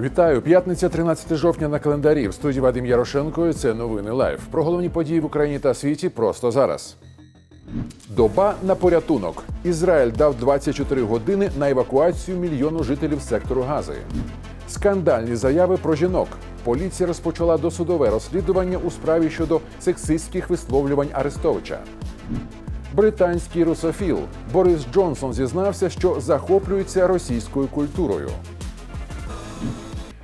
Вітаю! П'ятниця, 13 жовтня на календарі. В студії Вадим Ярошенко. і Це новини лайв. Про головні події в Україні та світі просто зараз. Доба на порятунок. Ізраїль дав 24 години на евакуацію мільйону жителів сектору Гази. Скандальні заяви про жінок. Поліція розпочала досудове розслідування у справі щодо сексистських висловлювань Арестовича. Британський русофіл Борис Джонсон зізнався, що захоплюється російською культурою.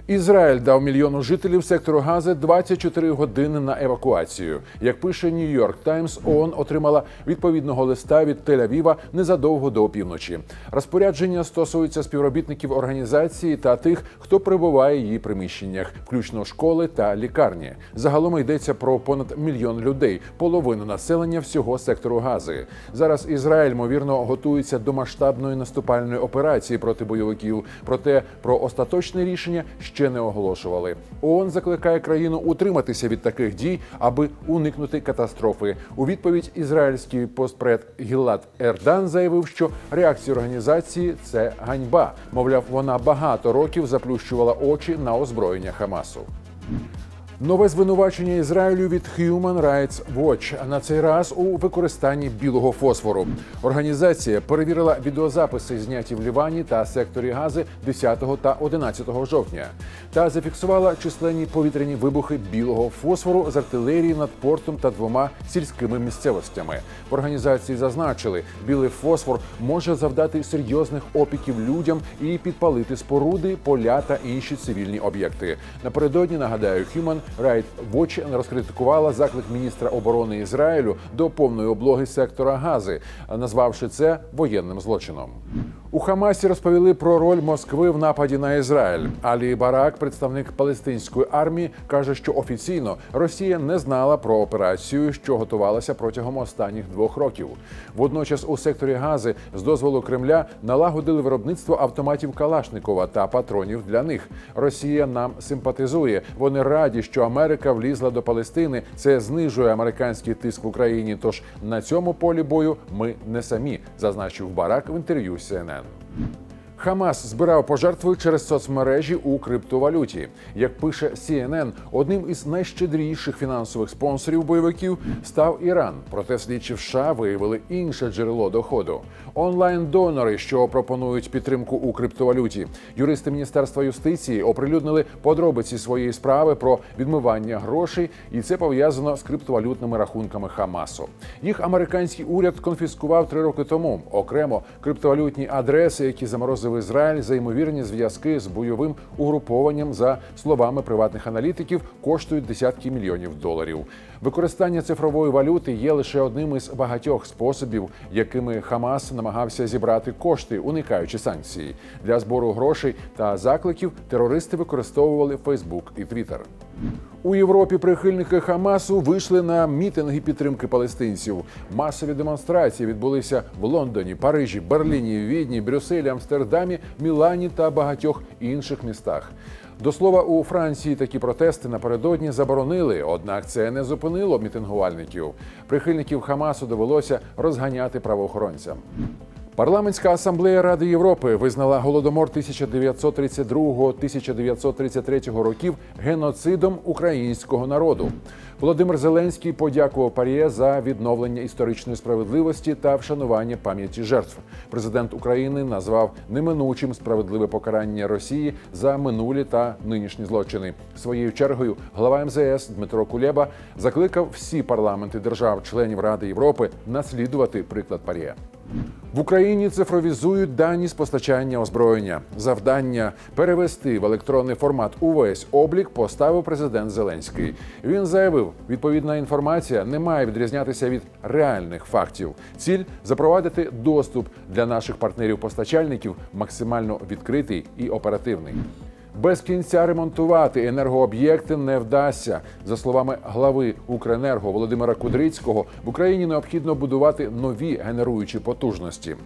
Ізраїль дав мільйону жителів сектору Гази 24 години на евакуацію. Як пише Нью-Йорк Таймс, ООН отримала відповідного листа від Тель-Авіва незадовго до опівночі. Розпорядження стосуються співробітників організації та тих, хто перебуває в її приміщеннях, включно школи та лікарні. Загалом йдеться про понад мільйон людей, половину населення всього сектору Гази. Зараз Ізраїль ймовірно готується до масштабної наступальної операції проти бойовиків. Проте про остаточне рішення ще не оголошували. ООН закликає країну утриматися від таких дій, аби уникнути катастрофи. У відповідь ізраїльський постпред Гілат Ердан заявив, що реакція організації це ганьба. Мовляв, вона багато років заплющувала очі на озброєння Хамасу. Нове звинувачення Ізраїлю від Human Rights Watch на цей раз у використанні білого фосфору. Організація перевірила відеозаписи, зняті в Лівані та секторі Гази 10 та 11 жовтня, та зафіксувала численні повітряні вибухи білого фосфору з артилерії над портом та двома сільськими місцевостями. В організації зазначили, білий фосфор може завдати серйозних опіків людям і підпалити споруди, поля та інші цивільні об'єкти. Напередодні нагадаю, Human Rights Watch розкритикувала заклик міністра оборони Ізраїлю до повної облоги сектора Гази, назвавши це воєнним злочином. У Хамасі розповіли про роль Москви в нападі на Ізраїль. Алі Барак, представник палестинської армії, каже, що офіційно Росія не знала про операцію, що готувалася протягом останніх двох років. Водночас у секторі Гази з дозволу Кремля налагодили виробництво автоматів Калашникова та патронів для них. Росія нам симпатизує. Вони раді, що Америка влізла до Палестини. Це знижує американський тиск в Україні. Тож на цьому полі бою ми не самі, зазначив Барак в інтерв'ю CNN. Mm-hmm. Хамас збирав пожертви через соцмережі у криптовалюті. Як пише CNN, одним із найщедріших фінансових спонсорів бойовиків став Іран. Проте слідчі в США виявили інше джерело доходу. Онлайн-донори, що пропонують підтримку у криптовалюті. Юристи міністерства юстиції оприлюднили подробиці своєї справи про відмивання грошей, і це пов'язано з криптовалютними рахунками Хамасу. Їх американський уряд конфіскував три роки тому. Окремо криптовалютні адреси, які заморозив Ізраїль за ймовірні зв'язки з бойовим угрупованням, за словами приватних аналітиків, коштують десятки мільйонів доларів. Використання цифрової валюти є лише одним із багатьох способів, якими Хамас намагався зібрати кошти, уникаючи санкцій. Для збору грошей та закликів терористи використовували Фейсбук і Твіттер. У Європі прихильники Хамасу вийшли на мітинги підтримки палестинців. Масові демонстрації відбулися в Лондоні, Парижі, Берліні, Відні, Брюсселі, Амстердамі, Мілані та багатьох інших містах. До слова, у Франції такі протести напередодні заборонили, однак це не зупинило мітингувальників. Прихильників Хамасу довелося розганяти правоохоронцям. Парламентська асамблея Ради Європи визнала голодомор 1932-1933 років геноцидом українського народу. Володимир Зеленський подякував Паріє за відновлення історичної справедливості та вшанування пам'яті жертв. Президент України назвав неминучим справедливе покарання Росії за минулі та нинішні злочини. Своєю чергою глава МЗС Дмитро Кулеба закликав всі парламенти держав-членів Ради Європи наслідувати приклад Паріє. В Україні цифровізують дані з постачання озброєння. Завдання перевести в електронний формат увесь облік поставив президент Зеленський. Він заявив, відповідна інформація не має відрізнятися від реальних фактів. Ціль запровадити доступ для наших партнерів-постачальників максимально відкритий і оперативний. Без кінця ремонтувати енергооб'єкти не вдасться. За словами глави Укренерго Володимира Кудрицького, в Україні необхідно будувати нові генеруючі потужності.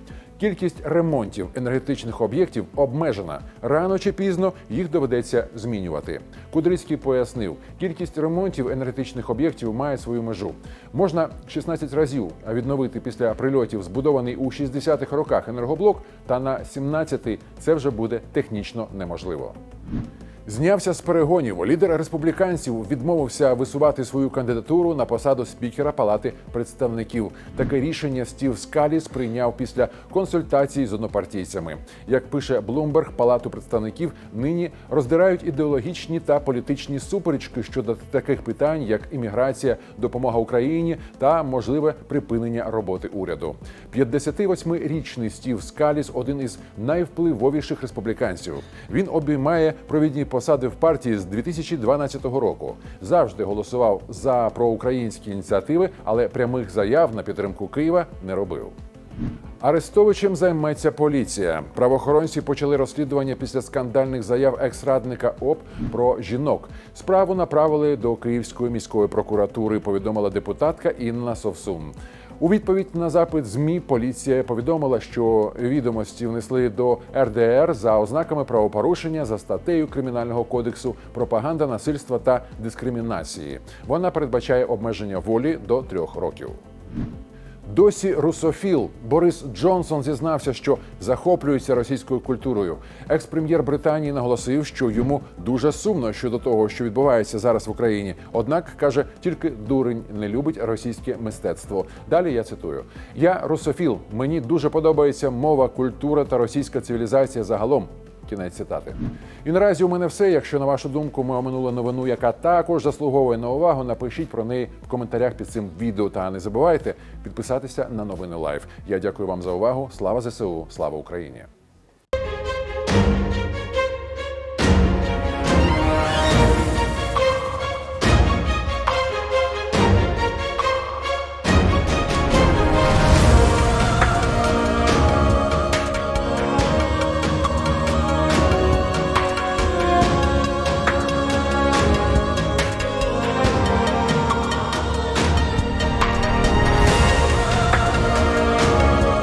Кількість ремонтів енергетичних об'єктів обмежена. Рано чи пізно їх доведеться змінювати. Кудрицький пояснив, кількість ремонтів енергетичних об'єктів має свою межу. Можна 16 разів відновити після прильотів збудований у 60-х роках енергоблок, та на 17-й це вже буде технічно неможливо. Знявся з перегонів. Лідер республіканців відмовився висувати свою кандидатуру на посаду спікера Палати представників. Таке рішення Стів Скаліс прийняв після консультацій з однопартійцями. Як пише Блумберг, Палату представників нині роздирають ідеологічні та політичні суперечки щодо таких питань, як імміграція, допомога Україні та можливе припинення роботи уряду. 58-річний Стів Скаліс один із найвпливовіших республіканців. Він обіймає провідні посади в партії з 2012 року. Завжди голосував за проукраїнські ініціативи, але прямих заяв на підтримку Києва не робив. Арестовичем займеться поліція. Правоохоронці почали розслідування після скандальних заяв екс-радника ОП про жінок. Справу направили до Київської міської прокуратури. Повідомила депутатка Інна Совсун. У відповідь на запит змі поліція повідомила, що відомості внесли до РДР за ознаками правопорушення за статтею кримінального кодексу пропаганда насильства та дискримінації. Вона передбачає обмеження волі до трьох років. Досі русофіл Борис Джонсон зізнався, що захоплюється російською культурою. Екс-прем'єр Британії наголосив, що йому дуже сумно щодо того, що відбувається зараз в Україні. Однак каже, тільки дурень не любить російське мистецтво. Далі я цитую: Я русофіл. Мені дуже подобається мова, культура та російська цивілізація загалом. Кінець цитати. І наразі у мене все. Якщо на вашу думку ми оминули новину, яка також заслуговує на увагу, напишіть про неї в коментарях під цим відео. Та не забувайте підписатися на новини Лайв. Я дякую вам за увагу. Слава ЗСУ, слава Україні!